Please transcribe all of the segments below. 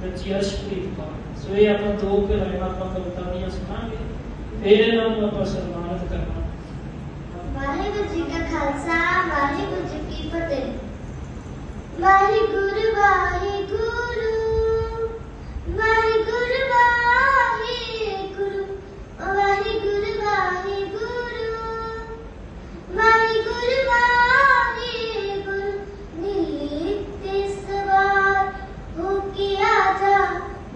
ਬੱਚੀ ਅਰਸ਼ਪ੍ਰੀਤ ਕੌਰ ਸੋ ਇਹ ਆਪਾਂ ਦੋ ਕੁ ਕਵਿਤਾ ਦੀਆਂ ਸੁਣਾਂਗੇ, ਫਿਰ ਇਹਨਾਂ ਨੂੰ ਆਪਾਂ ਸਨਮਾਨਿਤ ਕਰਨਾ ਵਾਹਿਗੁਰੂ ਜੀ ਕਾ ਖਾਲਸਾ, ਵਾਹਿਗੁਰੂ ਜੀ ਕੀ ਫਤਿਹ।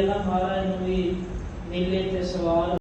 علم ہمارا نوید ملت سوال